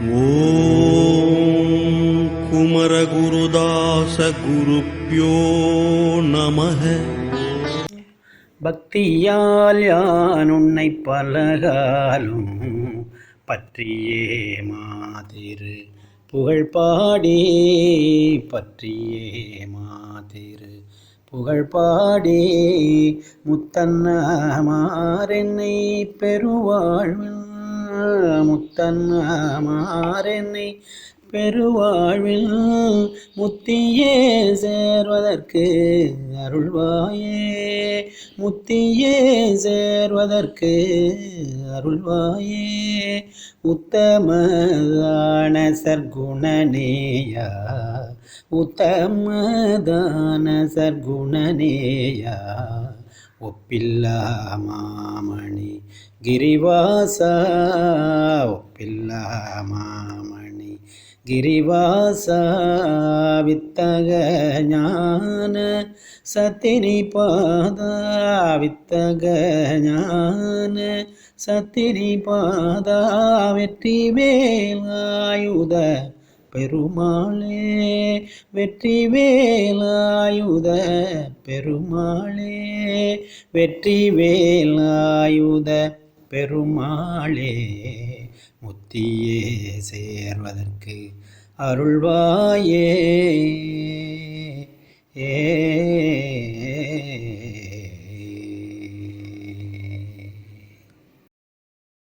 ஓம் குமரகுருதாச குருப்பியோ பக்தியால் யான் உன்னை பலகாலும் பற்றியே மாதிரு. புகழ் பாடி பற்றியே மாதிரு. புகழ் பாடி முத்தன்னமாரென்னை பெருவாழ்வில் മുത്തന്നാമാരെന്നേ பெருவாழ்வில் முத்தியே சேர்வதற்கு அருள்வாயே. முத்தியே சேர்வதற்கு அருள்வாயே. உத்தமதான சர்க்குணனேயா. உத்தமதான சர்க்குணனேயா. ஒப்பில்லா மாமணி கிரிவாசா. ஒப்பில்லா மாமணி கிரிவாசா வித்தக ஞான சத்தினி பாதா வித்தக ஞான சத்தினி பாதா வெற்றி வேலாயுத பெருமாளே வெற்றி வேலாயுத பெருமாளே வெற்றி வேலாயுத பெருமாளே முத்தியே சேர்வதற்கு அருள்வாயே.